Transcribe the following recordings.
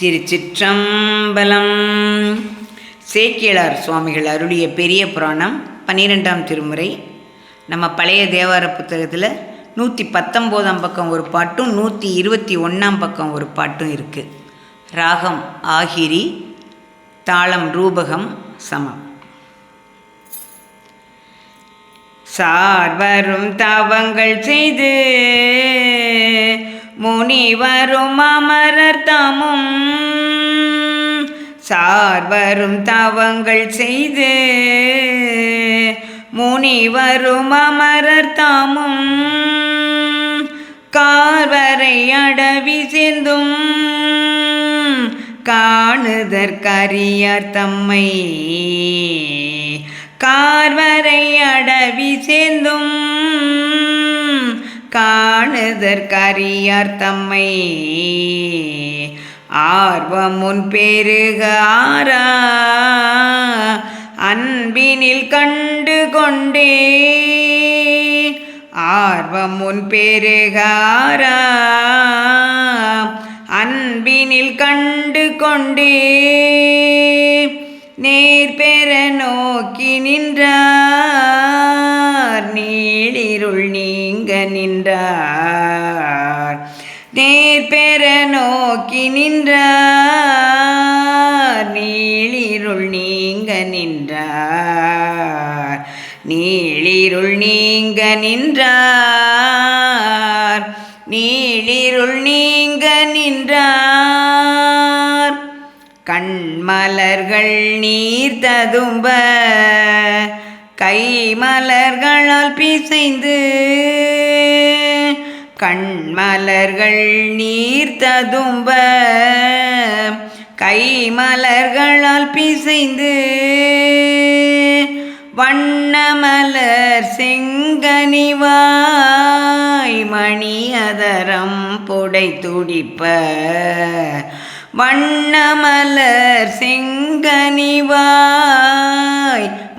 திருச்சிற்றம்பலம். சேக்கியலார் சுவாமிகள் அருளிய பெரிய புராணம் பன்னிரெண்டாம் திருமுறை. நம்ம பழைய தேவார புத்தகத்தில் நூற்றி பத்தொம்போதாம் பக்கம் ஒரு பாட்டும் நூற்றி இருபத்தி ஒன்றாம் பக்கம் ஒரு பாட்டும் இருக்குது ராகம் ஆகிரி தாளம் ரூபகம் சமம். சார்வரும் தவங்கள் செய்து முனிவரும் அமரர்தமும் சார்வரும் தவங்கள் செய்து முனிவரும் அமரர்தாமும் கார்வரை அடவி சேர்ந்தும் காணுதற்கரியார் தம்மை கார்வரை அடவி சேர்ந்தும் காணுதற்கரியார் தம்மை. ஆர்வமுன் பெருக ஆரா அன்பினில் கண்டு கொண்டே ஆர்வமுன் பெருகாரா. அன்பினில் கண்டு கொண்டே நேர் பெற நோக்கி நின்றார் நோக்கி நின்றார். நீளிருள் நீங்க நின்றார். நீளிருள் நீங்க நின்றார். நீளிருள் நீங்க நின்றார். கண்மலர்கள் நீர் ததும்ப கை மலர்களால் பிசைந்து கண்மலர்கள் நீர் ததும்ப கை பிசைந்து வண்ணமலர் செங்கனிவாய் மணியதரம் புடை துடிப்ப வண்ணமலர்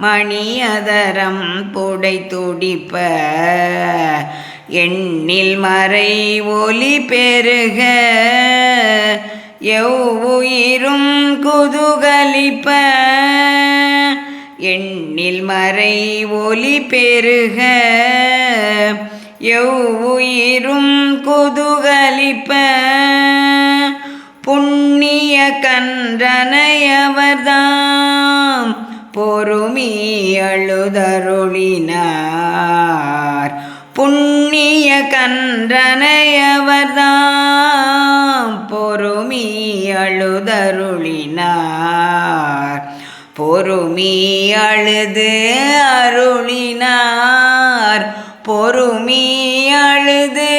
மணியதரம் புடை துடிப்ப. எண்ணில் மறை ஒலி பெருக. எவ்வுயிரும் குதுகலிப்ப. எண்ணில் மறை ஒலி பெருக. எவ்வுயிரும் குதுகலிப்ப. புண்ணிய கன்றனையவர்தான் பொறுமி அழுதருளினார். புண்ணிய கன்றனையவர்தாம் பொறுமி அழுதருளினார். பொறுமி அழுது அருளினார். பொறுமி அழுது